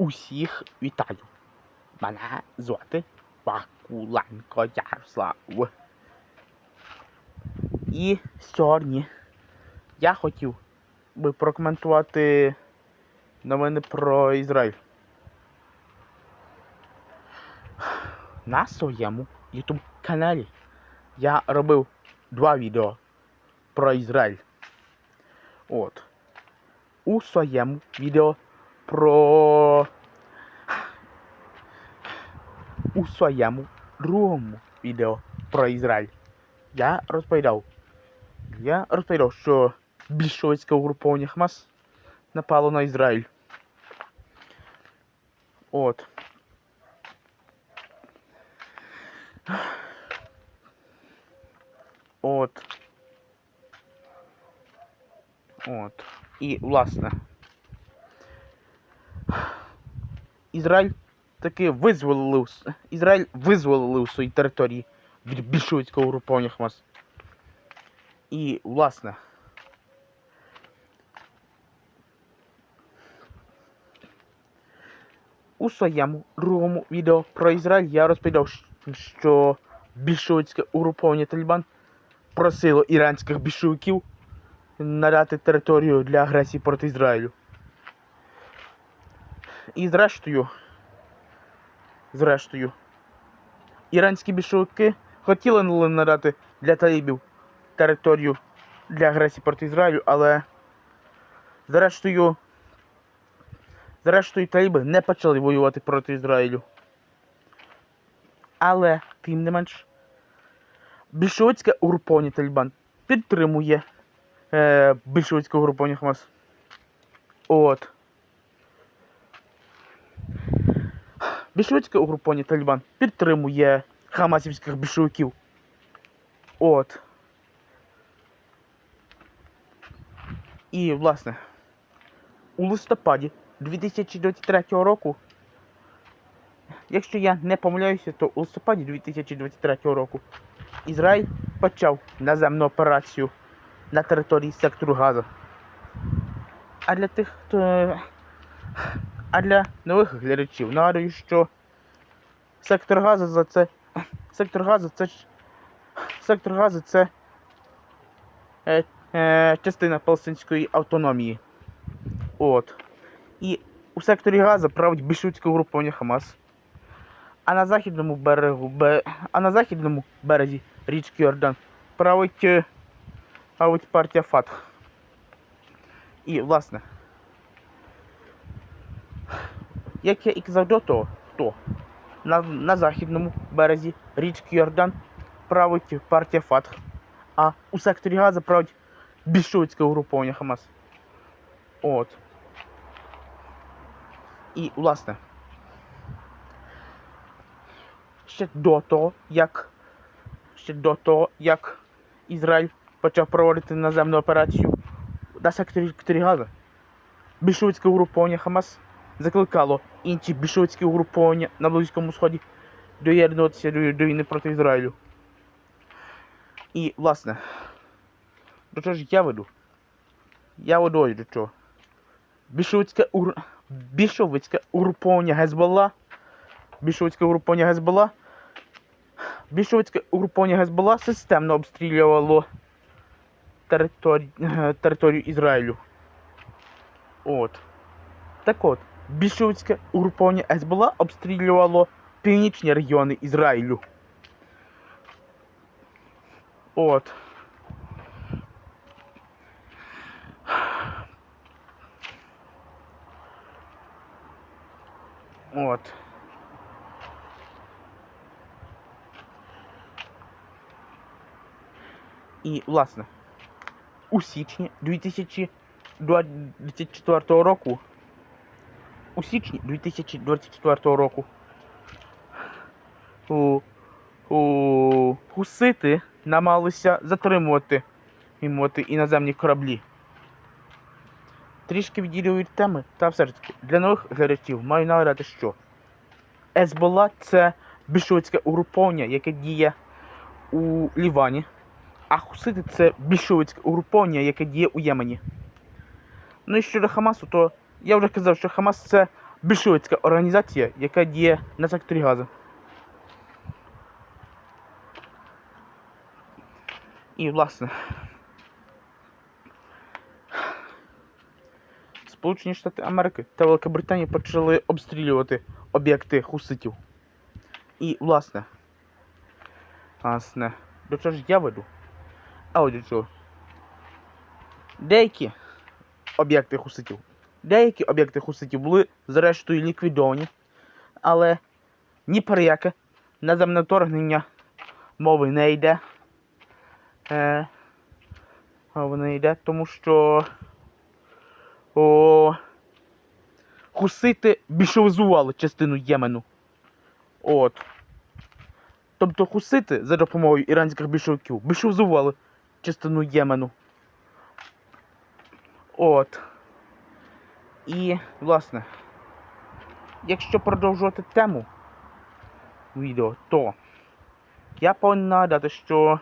Усіх вітаю. Мене звати Вакуленко Ярослав. І сьогодні я хотів би прокоментувати новини про Ізраїль. На своєму YouTube каналі я робив два відео про Ізраїль. От. У своєму відео про у своєму другому відео про Ізраїль я розповідав. Я розповідав, що більшовицьке угруповання Хамас напало на Ізраїль. От. От. От. І, власне. Ізраїль таки визволив с- Ізраїль визволив свої території від більшовицького угруповання Хамас. І, власне. У своєму другому відео про Ізраїль я розповідав, що більшовицьке угруповання Талібан просило іранських більшовиків надати територію для агресії проти Ізраїлю. І зрештою, зрештою, іранські більшовики хотіли надати для талібів територію для агресії проти Ізраїлю, але зрештою, зрештою таліби не почали воювати проти Ізраїлю. Але, тим не менш, більшовицьке угруповання Талібан підтримує е, більшовицьке угруповання Хамас. От. Більшовицьке угруповання Талібан підтримує хамасівських більшовиків. От. І, власне, у листопаді 2023 року, якщо я не помиляюся, то у листопаді 2023 року Ізраїль почав наземну операцію на території сектору Газа. А для тих, хто. А для нових глядачів нагадую, що сектор Газа за це. Сектор Газа це. Сектор Газа це е, е, частина палестинської автономії. От. І у секторі Газа править більшовицьке угруповання Хамас. А на західному берегу, бе, а на західному березі річки Йордан править, е, править партія Фатх. І, власне, як я і до того, то на, на західному березі річки Йордан править партія Фатх, а у секторі Газа править більшовицьке угруповання Хамас. От. І, власне, ще до того, як ще до того, як Ізраїль почав проводити наземну операцію на секторі Газа, більшовицьке угруповання Хамас закликало інші більшовицькі угруповання на Близькому Сході доєднуватися до, війни проти Ізраїлю. І, власне, до чого ж я веду? Я веду до чого. Більшовицьке, ур... більшовицьке угруповання Гезболла більшовицьке угруповання Гезбола. Більшовицьке угруповання Гезбола системно обстрілювало територію, територію Ізраїлю. От. Так от, більшовицьке угруповання Гезбола обстрілювало північні регіони Ізраїлю. От. От. І, власне, у січні 2024 року. У січні 2024 року у, у гусити намагалися затримувати затримувати іноземні кораблі. Трішки відділю від теми, та все ж таки, для нових глядачів маю нагадати, що Езбола це більшовицьке угруповання, яке діє у Лівані. А хусити це більшовицьке угруповання, яке діє у Ємені. Ну і щодо Хамасу, то я вже казав, що Хамас це більшовицька організація, яка діє на секторі Газа. І, власне, Сполучені Штати Америки та Велика Британія почали обстрілювати об'єкти хуситів. І, власне, власне, до чого ж я веду? А от до чого. Деякі об'єкти хуситів. Деякі об'єкти хуситів були зрештою ліквідовані, але ні про яке наземне вторгнення мови не йде. Е, не йде, тому що о, хусити більшовизували частину Ємену. От. Тобто хусити за допомогою іранських більшовиків більшовизували частину Ємену. От. І, власне, якщо продовжувати тему відео, то я повинен нагадати, що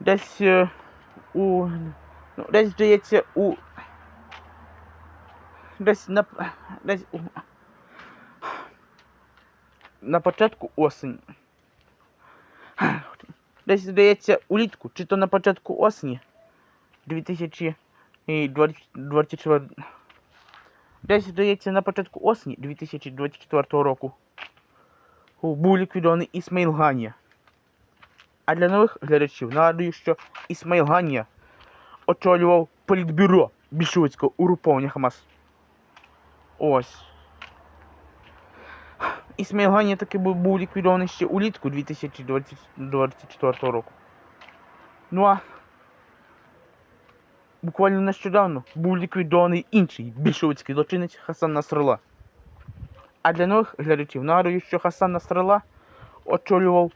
десь е, у. Ну, десь здається у. Десь на. Десь у. На початку осені. Десь здається улітку, чи то на початку осені 2024. Десь здається на початку осені 2024 року. Був ліквідований Ісмаїл Ганія. А для нових глядачів нагадую, що Ісмаїл Ганія очолював політбюро більшовицького угруповання Хамас. Ось. Ісмаїл Ганія таки був, ліквідований ще улітку 2024 року. Ну а буквально нещодавно був ліквідований інший більшовицький злочинець Хасан Насрала. А для нових глядачів нагадую, що Хасан Насрала очолював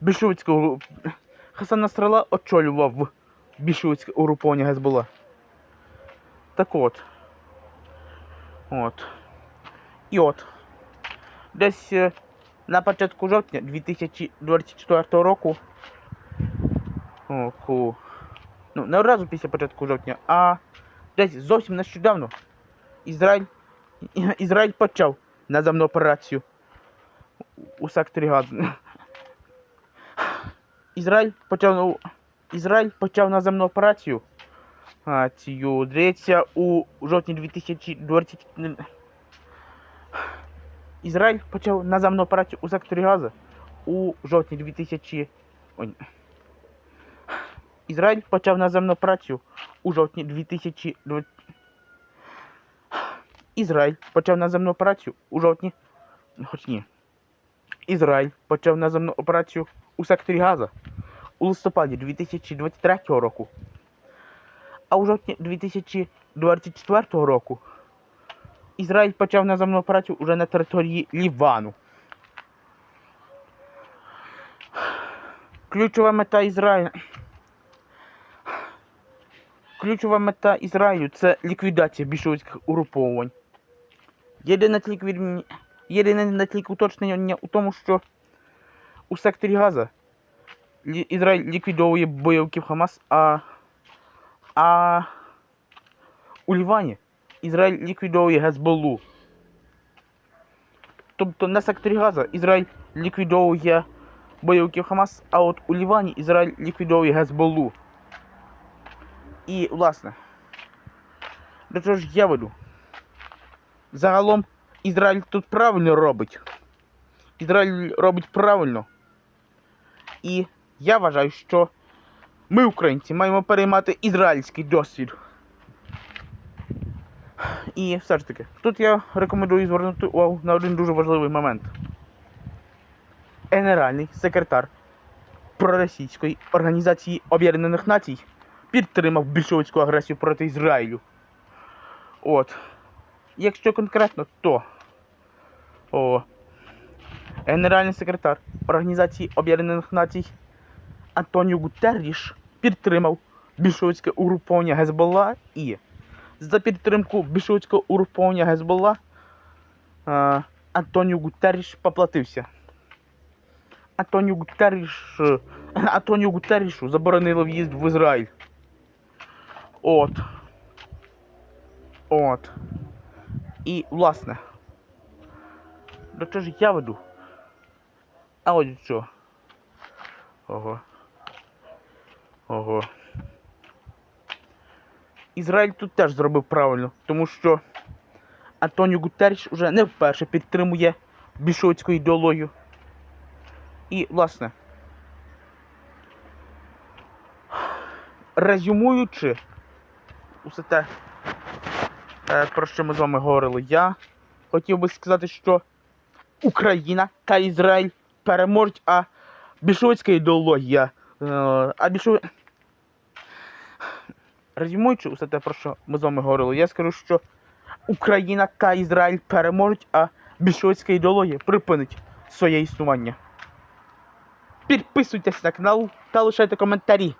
більшовицького Хасан Насрала очолював більшовицьке угруповання Гезбола. Так от. От. І от. Десь е, на початку жовтня 2024 року. О, ку- Ну, не одразу після початку жовтня, а десь зовсім нещодавно Ізраїль, Ізраїль почав наземну операцію у секторі Газу. Ізраїль почав Ізраїль почав наземну операцію. А, цю, здається, у жовтні 2020. Ізраїль почав наземну операцію у секторі Газа у жовтні 2000. Ой. Ізраїль почав наземну операцію у жовтні 2020. Ізраїль почав наземну операцію у жовтні. Хоч ні. Ізраїль почав наземну операцію у секторі Газа у листопаді 2023 року. А у жовтні 2024 року Ізраїль почав наземну операцію уже на території Лівану. Ключова мета Ізраїля. Ключова мета Ізраїлю це ліквідація більшовицьких угруповань. Єдине тільки, від... Єдине тільки уточнення у тому, що у секторі Газа Ізраїль ліквідовує бойовиків Хамас, а, а у Лівані Ізраїль ліквідовує Гезболу. Тобто на секторі Газа Ізраїль ліквідовує бойовиків Хамас, а от у Лівані Ізраїль ліквідовує Гезболу. І, власне, до чого ж я веду? Загалом Ізраїль тут правильно робить. Ізраїль робить правильно. І я вважаю, що ми, українці, маємо переймати ізраїльський досвід. І все ж таки, тут я рекомендую звернути увагу на один дуже важливий момент. Генеральний секретар проросійської організації Об'єднаних Націй підтримав більшовицьку агресію проти Ізраїлю. От. Якщо конкретно, то о, генеральний секретар Організації Об'єднаних Націй Антоніо Гутерріш підтримав більшовицьке угруповання Гезболла і за підтримку більшовицького угруповання Гезболла е, Антоніо Гутерріш поплатився. Антоніо Гутерріш, е, Антоніо Гутеррішу заборонили в'їзд в Ізраїль. От. От. І, власне. До чого ж я веду? А до чого. Ого. Ого. Ізраїль тут теж зробив правильно, тому що Антоніо Гутерріш уже не вперше підтримує більшовицьку ідеологію. І, власне, резюмуючи усе те, е, про що ми з вами говорили, я хотів би сказати, що Україна та Ізраїль переможуть, а більшовицька ідеологія. е, А більшов... Резюмуючи усе те, про що ми з вами говорили, я скажу, що Україна та Ізраїль переможуть, а більшовицька ідеологія припинить своє існування. Підписуйтесь на канал та лишайте коментарі.